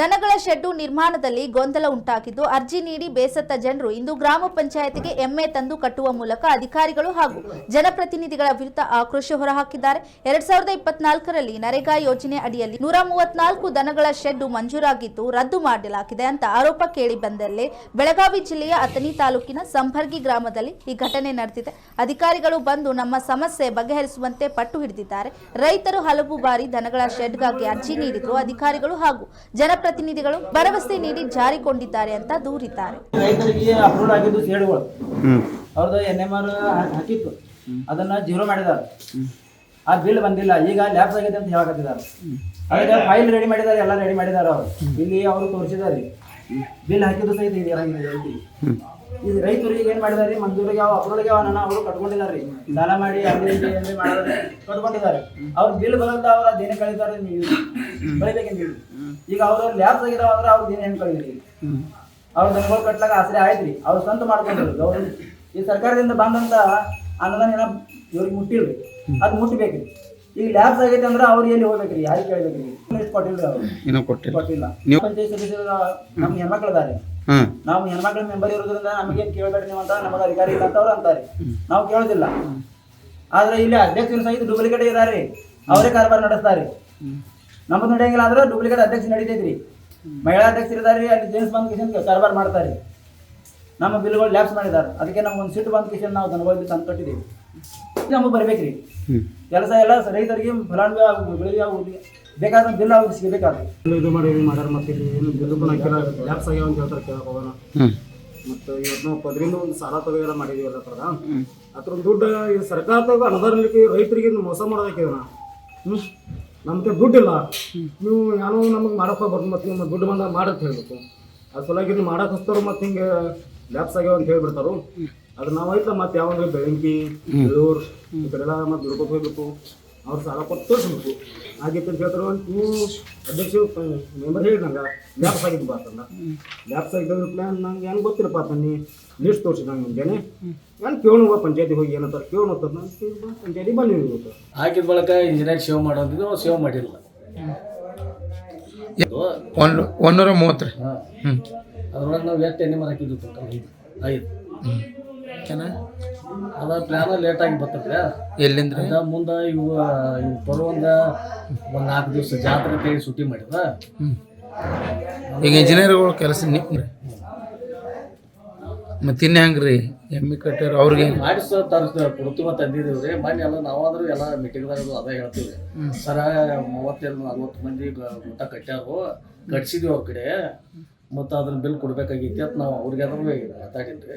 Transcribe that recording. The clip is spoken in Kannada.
ದನಗಳ ಶೆಡ್ಡು ನಿರ್ಮಾಣದಲ್ಲಿ ಗೊಂದಲ ಉಂಟಾಗಿದ್ದು ಅರ್ಜಿ ನೀಡಿ ಬೇಸತ್ತ ಜನರು. ಇಂದು ಗ್ರಾಮ ಪಂಚಾಯತ್ಗೆ ಎಮ್ಮೆ ತಂದು ಕಟ್ಟುವ ಮೂಲಕ ಅಧಿಕಾರಿಗಳು ಹಾಗೂ ಜನಪ್ರತಿನಿಧಿಗಳ ವಿರುದ್ಧ ಆಕ್ರೋಶ ಹೊರಹಾಕಿದ್ದಾರೆ. ಎರಡ್ ಸಾವಿರದ ಇಪ್ಪತ್ನಾಲ್ಕರಲ್ಲಿ ನರೇಗಾ ಯೋಜನೆ ಅಡಿಯಲ್ಲಿ ನೂರ ಮೂವತ್ನಾಲ್ಕು ದನಗಳ ಶೆಡ್ಡು ಮಂಜೂರಾಗಿದ್ದು ರದ್ದು ಮಾಡಲಾಗಿದೆ ಅಂತ ಆರೋಪ ಕೇಳಿ ಬಂದಲ್ಲೇ ಬೆಳಗಾವಿ ಜಿಲ್ಲೆಯ ಅಥಣಿ ತಾಲೂಕಿನ ಸಂಭರ್ಗಿ ಗ್ರಾಮದಲ್ಲಿ ಈ ಘಟನೆ ನಡೆದಿದೆ. ಅಧಿಕಾರಿಗಳು ಬಂದು ನಮ್ಮ ಸಮಸ್ಯೆ ಬಗೆಹರಿಸುವಂತೆ ಪಟ್ಟು ಹಿಡಿದಿದ್ದಾರೆ. ರೈತರು ಹಲವು ಬಾರಿ ದನಗಳ ಶೆಡ್ಗಾಗಿ ಅರ್ಜಿ ನೀಡಿದ್ರು. ಅಧಿಕಾರಿಗಳು ಹಾಗೂ ಜನಪ್ರತಿನಿಧಿಗಳು ಭರವಸೆ ನೀಡಿ ಜಾರಿಕೊಂಡಿದ್ದಾರೆ ಅಂತ ದೂರಿದ್ದಾರೆ. ರೈತರಿಗೆ ಅಪ್ರೂವ್ ಆಗಿದ್ದು ಸೇಡುಗಳು. ಅವ್ರದ್ದು ಎನ್ ಎಂ ಆರ್ ಹಾಕಿತ್ತು. ಅದನ್ನ ಜೀರೋ ಮಾಡಿದ್ದಾರೆ. ಆ ಬಿಲ್ ಬಂದಿಲ್ಲ. ಈಗ ಲ್ಯಾಪ್ಸ್ ಆಗಿದೆ ಅಂತ ಹೇಳಕತ್ತಿದ್ದಾರೆ. ಅದಕ್ಕೆ ಫೈಲ್ ರೆಡಿ ಮಾಡಿದ್ದಾರೆ. ಎಲ್ಲ ರೆಡಿ ಮಾಡಿದ್ದಾರೆ ಅವರು. ಇಲ್ಲಿ ಅವರು ತೋರಿಸಿದ್ದಾರೆ. ಬಿಲ್ ಹಾಕಿದ್ದು ಸಹಿತ ಇದೆ. ಇರಂಗಿದೆ ರೈತರು ಈಗ ರೈತರಿಗೆ ಏನ್ ಮಾಡಿದಾರೆ? ಮಂಜೂರಿಗೆ ಯಾವ ಅಪ್ರೂವಲ್ಗೆ ಯಾವ ನನ್ನ ಅವರು ಕಟ್ಕೊಂಡಿದ್ದಾರೆ ದಾನ ಮಾಡಿ ಅಲ್ಲಿ ಏನ್ರಿ ಮಾಡಿದ್ರೆ ಕಟ್ಕೊಂಡಿದ್ದಾರೆ. ಅವ್ರ ಬಿಲ್ ಬರೋದ ಅವ್ರ ದಿನ ಕಳೀತಾರೆ ನೀವು ಹೇಳಿ. ಈಗ ಅವ್ರ ಲ್ಯಾಬ್ ತೆಗಿದಾವ ಅಂದ್ರೆ ಅವ್ರ ದಿನ ಏನ್ ಕಳೀರಿ? ಅವ್ರ ದನಗಳು ಕಟ್ಲಾಕ ಆಸರೆ ಆಯ್ತ್ರಿ. ಅವ್ರ ಸ್ವಂತ ಮಾಡ್ಕೊಂಡ್ರು ಗೌರ್ಮೆಂಟ್. ಈ ಸರ್ಕಾರದಿಂದ ಬಂದಂತ ಅನುದಾನ ಏನ ಇವ್ರಿಗೆ ಮುಟ್ಟಿಲ್ರಿ. ಅದು ಮುಟ್ಟಬೇಕ್ರಿ ಈಗ ಲ್ಯಾಬ್ಸ್ ಆಗೈತೆ ಅಂದ್ರೆ ಅವ್ರು ಎಲ್ಲಿ ಹೋಗ್ಬೇಕ್ರಿ? ಯಾರಿಗೆ ಕೇಳ್ಬೇಕ್ರಿ? ಅವ್ರು. ಕೊಟ್ಟಿಲ್ಲ. ಕೊಟ್ಟಿಲ್ಲ. ನೀವು- ಪಂಚಾಯತ್ ಸದಸ್ಯರು ನಮ್ಗೆ ಹೆಣ್ಮಕ್ಳು ಇದಾರೆ. ನಾವು ಹೆಣ್ಮಕ್ಳ ಮೆಂಬರ್ ಇರೋದ್ರಿಂದ ನಮಗೇನ್ ಕೇಳ್ಬೇಡ ನೀವು ಅಂತ ನಮಗೆ ಅಧಿಕಾರಿ ಇಲ್ಲ ಅಂತ ಅವ್ರು ಅಂತಾರೆ. ನಾವು ಕೇಳೋದಿಲ್ಲ. ಆದ್ರೆ ಇಲ್ಲಿ ಅಧ್ಯಕ್ಷರು ಸಹಿತ ಡೂಪ್ಲಿಕೇಟ್ ಇದಾರೆ. ಅವರೇ ಕಾರ್ಬಾರ ನಡೆಸ್ತಾರೆ. ನಮ್ದು ನಡೆಯಂಗಿಲ್ಲ ಆದ್ರೆ ಡೂಪ್ಲಿಕೇಟ್ ಅಧ್ಯಕ್ಷ ನಡೀತೈತ್ರಿ. ಮಹಿಳಾ ಅಧ್ಯಕ್ಷರು ಇದಾರೆ ಅಲ್ಲಿ ಜೇನ್ಸ್ ಬಂದ್ ಕಿಶನ್ ಕಾರ್ಬಾರ್ ಮಾಡ್ತಾರೆ. ನಮ್ಮ ಬಿಲ್ಗಳು ಲ್ಯಾಪ್ಸ್ ಮಾಡಿದ್ದಾರೆ. ಅದಕ್ಕೆ ನಮ್ಗೆ ಒಂದು ಸಿಟ್ಟು ಬಂದ್ ಕಿಶನ್ ನಾವು ದನಗಳಿಗೆ ತಂದು ಕಟ್ಟಿದ್ದೀವಿ. ನಮಗೆ ಬರ್ಬೇಕ್ರಿ. ಕೆಲಸ ಎಲ್ಲ ರೈತರಿಗೆ ಫಲಾನುಭವಿ ಆಗುದು ಬೇಕಾದ್ರೆ ಬಿಲ್ ಅವ್ರಿಗೆ ಸಿಗಬೇಕಾದ್ರೆ. ಇದು ಮಾಡಿ ಮಾಡ್ಯಾರ ಮತ್ತೆ ಇಲ್ಲಿ ಏನು ಬಿಲ್ ಕೂಡ ಹಾಕಿಲ್ಲ. ಲ್ಯಾಪ್ಸ್ ಆಗ್ಯಾವ ಅಂತ ಹೇಳ್ತಾರೆ ಕೇಳಕ್ ಹೋಗೋಣ. ಮತ್ತು ಇವತ್ತು ನಾವು ಪದ್ರಿಂದ ಒಂದು ಸಾಲ ತಗೋಲ್ಲ ಮಾಡಿದೀವಿ ಎಲ್ಲ ಥರದ ಅದ್ರ ದುಡ್ಡು ಈ ಸರ್ಕಾರದಾಗ ಅನುದಾನಕ್ಕೆ ರೈತರಿಗೆ ಮೋಸ ಮಾಡೋದಕ್ಕೆ ಹ್ಞೂ ನಮಗೆ ದುಡ್ಡಿಲ್ಲ ನೀವು ಏನೋ ನಮಗೆ ಮಾಡಕ್ಕೆ ಹೋಗ್ಬಾರ್ದು ಮತ್ತು ನಿಮ್ಮ ದುಡ್ಡು ಬಂದಾಗ ಮಾಡಕ್ಕೆ ಹೇಳ್ಬೇಕು. ಅದ್ರ ಸಲುವಾಗಿ ನೀವು ಮಾಡಕ್ಕೆ ಹಚ್ತಾರೋ ಮತ್ತು ಹಿಂಗೆ ಲ್ಯಾಪ್ಸ್ ಆಗ್ಯಾವ ಅಂತ ಹೇಳ್ಬಿಡ್ತಾರೋ. ಅದು ನಾವು ಐತಲ್ಲ ಮತ್ತೆ ಯಾವಾಗ ಬೆಳಂಕಿ ಬೆಳೂರು ಈ ಕಡೆ ಎಲ್ಲ ಮತ್ತೆ ದುಡ್ಕೋಬೇಕು ಹೋಗ್ಬೇಕು. ಅವ್ರು ಸಾಲ ಕೊಟ್ಟು ತೋರಿಸ್ಬೇಕು. ಆಗಿತ್ತು ಅಂತ ಹೇಳ್ತಾರೆ ನೀವು ಅಧ್ಯಕ್ಷ ಮೆಂಬರ್ ಹೇಳಿದಂಗೆ ಲ್ಯಾಪ್ಸ್ ಆಗಿದ್ದು ಬಾ ಅಂತಂದ. ಲ್ಯಾಪ್ಸ್ ಆಗಿದ್ದು ಪ್ಲ್ಯಾನ್ ನಂಗೆ ಏನು ಗೊತ್ತಿಲ್ಲಪ್ಪ ತನ್ನಿ ನೀ ಲಿಸ್ಟ್ ತೋರಿಸಿ ನಂಗೆ ಮುಂಜಾನೆ. ನಾನು ಕೇಳುವ ಪಂಚಾಯತಿ ಹೋಗಿ ಏನಂತಾರೆ ಕೇಳೋಣ ಅಂತ ನಾನು ಪಂಚಾಯತಿ ಬನ್ನಿ ಇವತ್ತು ಹಾಕಿದ ಬಳಿಕ ಇಂಜಿನಿಯರ್ ಸೇವ್ ಮಾಡೋದಿದ್ದು ಅವ್ರು ಸೇವ್ ಮಾಡಿಲ್ಲ. ಒಂದು ಒಂದೂರ ಮೂವತ್ತು ರೀ. ಹಾಂ. ಹ್ಞೂ ಅದ್ರೊಳಗೆ ನಾವು ಎಷ್ಟು ಎಣ್ಣೆ ಮರ ಹಾಕಿದ್ವಿ ಟೋಟಲ್ ಐದು ಐದು ಚೆನ್ನಾಗಿ ಅದ ಪ್ಲ್ಯಾನ ಲೇಟಾಗಿ ಬರ್ತದೆ ಎಲ್ಲಿಂದ ಅದ ಮುಂದೆ ಇವು ಇವು ಬರುವಂದ ಒಂದು ನಾಲ್ಕು ದಿವಸ ಜಾತ್ರೆ ಕೈ ಸುಟ್ಟಿ ಮಾಡಿದ. ಈಗ ಇಂಜಿನಿಯರ್ಗಳು ಕೆಲಸ ನಿಮ್ಮ ರೀ ಮತ್ತೆ ಇನ್ನು ಹೆಂಗೆ ರೀ ಎಮ್ಮೆ ಕಟ್ಟಾರ ಅವ್ರಿಗೆ ಮಾಡಿಸ ತರಿಸ್ ಕೊಡ್ತೀವ ತಂದಿದ್ದೀವಿ ರೀ. ಮೊನ್ನೆ ಎಲ್ಲ ನಾವಾದ್ರೂ ಎಲ್ಲ ಮೀಟಿಂಗ್ದಾಗ ಅದೇ ಹೇಳ್ತೀವಿ. ಸರ ಮೂವತ್ತೆರಡು ನಲ್ವತ್ತು ಮಂದಿ ಊಟ ಕಟ್ಟ್ಯಾರು. ಕಟ್ಸಿದ್ವಿ ಅವ್ರ ಕಡೆ. ಮತ್ತು ಅದ್ರ ಬಿಲ್ ಕೊಡ್ಬೇಕಾಗಿತ್ತು ಅಂತ ನಾವು ಅವ್ರಿಗೆ ಅದ್ರೂ ಮಾತಾಡಿದ್ರಿ